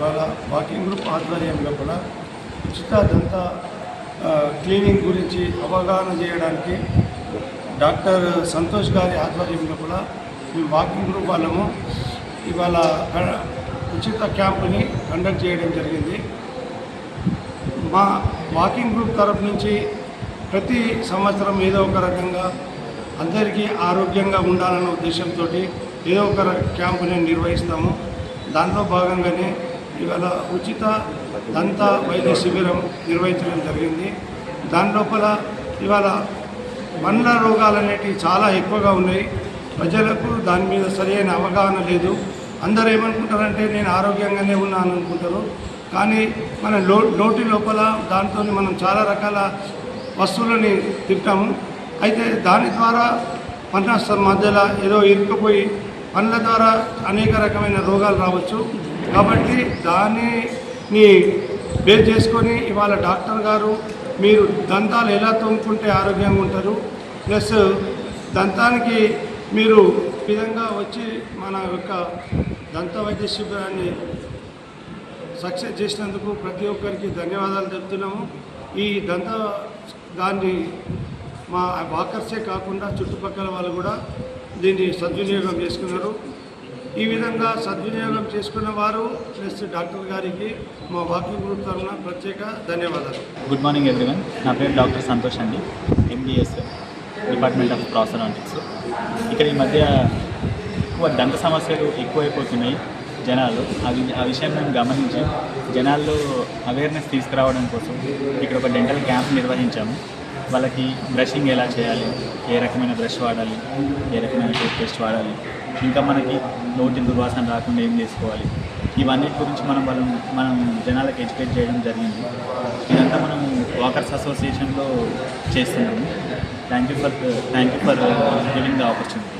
ఇవాళ walking group ఆధ్వర్యంలో కూడా ఉచిత దంత క్లీనింగ్ గురించి అవగాహన చేయడానికి డాక్టర్ సంతోష్ గారి ఆధ్వర్యంలో కూడా మేము వాకింగ్ గ్రూప్ వాళ్ళము ఇవాళ క- ఉచిత క్యాంపుని కండక్ట్ చేయడం జరిగింది. మా వాకింగ్ గ్రూప్ తరపు నుంచి ప్రతి సంవత్సరం ఏదో ఒక రకంగా అందరికీ ఆరోగ్యంగా ఉండాలన్న ఉద్దేశంతో ఏదో ఒక క్యాంపుని నిర్వహిస్తాము. దాంట్లో భాగంగానే ఇవాళ ఉచిత దంత వైద్య శిబిరం నిర్వహించడం జరిగింది. దాని లోపల ఇవాళ మండల రోగాలు అనేటివి చాలా ఎక్కువగా ఉన్నాయి. ప్రజలకు దాని మీద సరైన అవగాహన లేదు. అందరూ ఏమనుకుంటారంటే నేను ఆరోగ్యంగానే ఉన్నాను అనుకుంటారు. కానీ మన లో లోటి లోపల దాంతో మనం చాలా రకాల వస్తువులని తింటాము. అయితే దాని ద్వారా పన్న మధ్యలో ఏదో ఇరుక్కుపోయి పండ్ల ద్వారా అనేక రకమైన రోగాలు రావచ్చు. కాబట్టి దానిని బేస్ చేసుకొని ఇవాళ డాక్టర్ గారు మీరు దంతాలు ఎలా తోముకుంటే ఆరోగ్యంగా ఉంటారు ప్లస్ దంతానికి మీరు విధంగా వచ్చి మన యొక్క దంత వైద్య శిబిరాన్ని సక్సెస్ చేసినందుకు ప్రతి ఒక్కరికి ధన్యవాదాలు చెప్తున్నాము ఈ దంత దాన్ని మా వాకర్సే కాకుండా చుట్టుపక్కల వాళ్ళు కూడా దీన్ని సద్వినియోగం చేసుకున్నారు. ఈ విధంగా సద్వినియోగం చేసుకున్న వారు ప్లస్ డాక్టర్ గారికి మా వాకింగ్ గ్రూప్ తరఫున ప్రత్యేక ధన్యవాదాలు. గుడ్ మార్నింగ్ ఎవ్రీవన్ నా పేరు డాక్టర్ సంతోష్ అండి. ఎంబీఎస్ డిపార్ట్మెంట్ ఆఫ్ ప్రాసనాటిక్స్ ఇక్కడ ఈ మధ్య ఎక్కువ దంత సమస్యలు ఎక్కువైపోతున్నాయి జనాలు. అవి ఆ విషయం మేము గమనించి జనాల్లో అవేర్నెస్ తీసుకురావడం కోసం ఇక్కడ ఒక డెంటల్ క్యాంప్ నిర్వహించాము. వాళ్ళకి బ్రషింగ్ ఎలా చేయాలి? ఏ రకమైన బ్రష్ వాడాలి? ఏ రకమైన టూత్ పేస్ట్ వాడాలి? ఇంకా మనకి నోటి దుర్వాసన రాకుండా ఏం చేసుకోవాలి? ఇవన్నిటి గురించి మనం వాళ్ళు మనం జనాలకు ఎడ్యుకేట్ చేయడం జరిగింది. ఇదంతా మనం వాకర్స్ అసోసియేషన్లో చేస్తున్నాము. Thank you for thank you for giving the opportunity